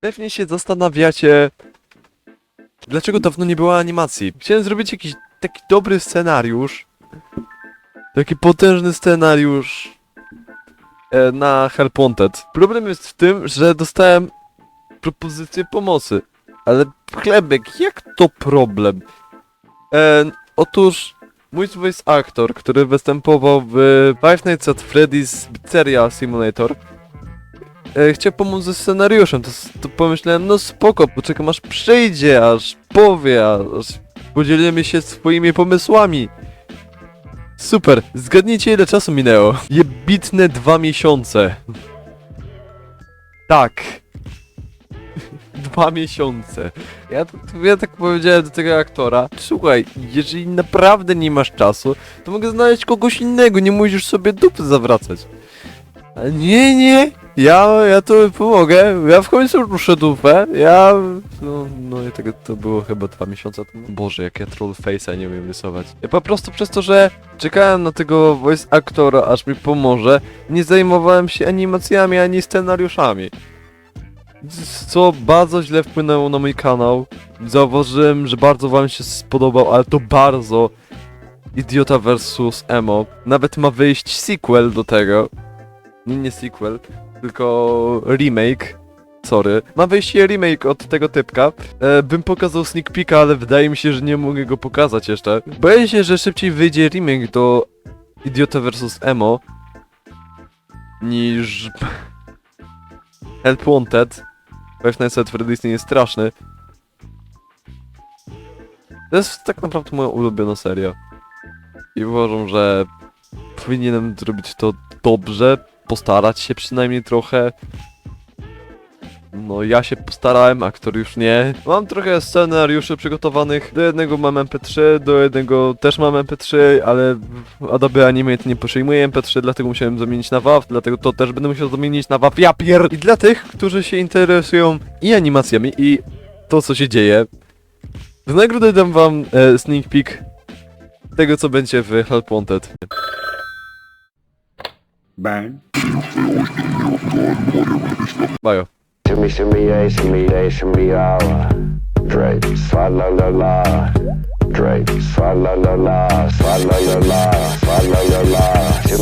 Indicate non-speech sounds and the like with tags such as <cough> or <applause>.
Pewnie się zastanawiacie, dlaczego dawno nie było animacji. Chciałem zrobić jakiś taki dobry scenariusz, taki potężny scenariusz e, na Help Wanted. Problem jest w tym, że dostałem propozycję pomocy, ale chlebek, jak to problem? E, otóż mój voice actor, który występował w Five Nights at Freddy's Pizzeria Simulator, e, chciał pomóc ze scenariuszem, to, to pomyślałem, no spoko, poczekam aż przyjdzie, aż powie, aż podzielimy się swoimi pomysłami. Super, zgadnijcie ile czasu minęło. Jebitne dwa miesiące. Tak. <laughs> Dwa miesiące. Ja, ja tak powiedziałem do tego aktora, słuchaj, jeżeli naprawdę nie masz czasu, to mogę znaleźć kogoś innego, nie musisz sobie dupy zawracać. Ale nie, nie, ja, ja to pomogę, ja w końcu ruszę dupę, ja... No, no i tego to było chyba dwa miesiące temu. Boże, jak ja troll face'a nie umiem rysować. Ja po prostu przez to, że czekałem na tego voice aktora, aż mi pomoże, nie zajmowałem się animacjami ani scenariuszami. Co bardzo źle wpłynęło na mój kanał. Zauważyłem, że bardzo wam się spodobał, ale to bardzo Idiota vs Emo. Nawet ma wyjść sequel do tego. Nie, nie sequel, tylko remake. Sorry. Ma wyjść remake od tego typka. E, bym pokazał sneak peeka, ale wydaje mi się, że nie mogę go pokazać jeszcze. Boję się, że szybciej wyjdzie remake do Idiota vs Emo niż <laughs> Help Wanted. Five Nights at Freddy's nie jest straszny. To jest tak naprawdę moja ulubiona seria. I uważam, że powinienem zrobić to dobrze, postarać się przynajmniej trochę. No ja się postarałem, aktor już nie. Mam trochę scenariuszy przygotowanych. Do jednego mam MP3, do jednego też mam MP3, ale Adobe Animate nie przyjmuje MP3, dlatego musiałem zamienić na WAV, dlatego to też będę musiał zamienić na WAV. Ja pier... I dla tych, którzy się interesują i animacjami, i to co się dzieje, w nagrodę dam wam e, sneak peek tego co będzie w Help Wanted. Bang. Vajo. Shimmy, shimmy, a, shimmy, a, shimmy, me, Drape, swa, la, la, la. Drape, swa, la, la, la. La, la, la.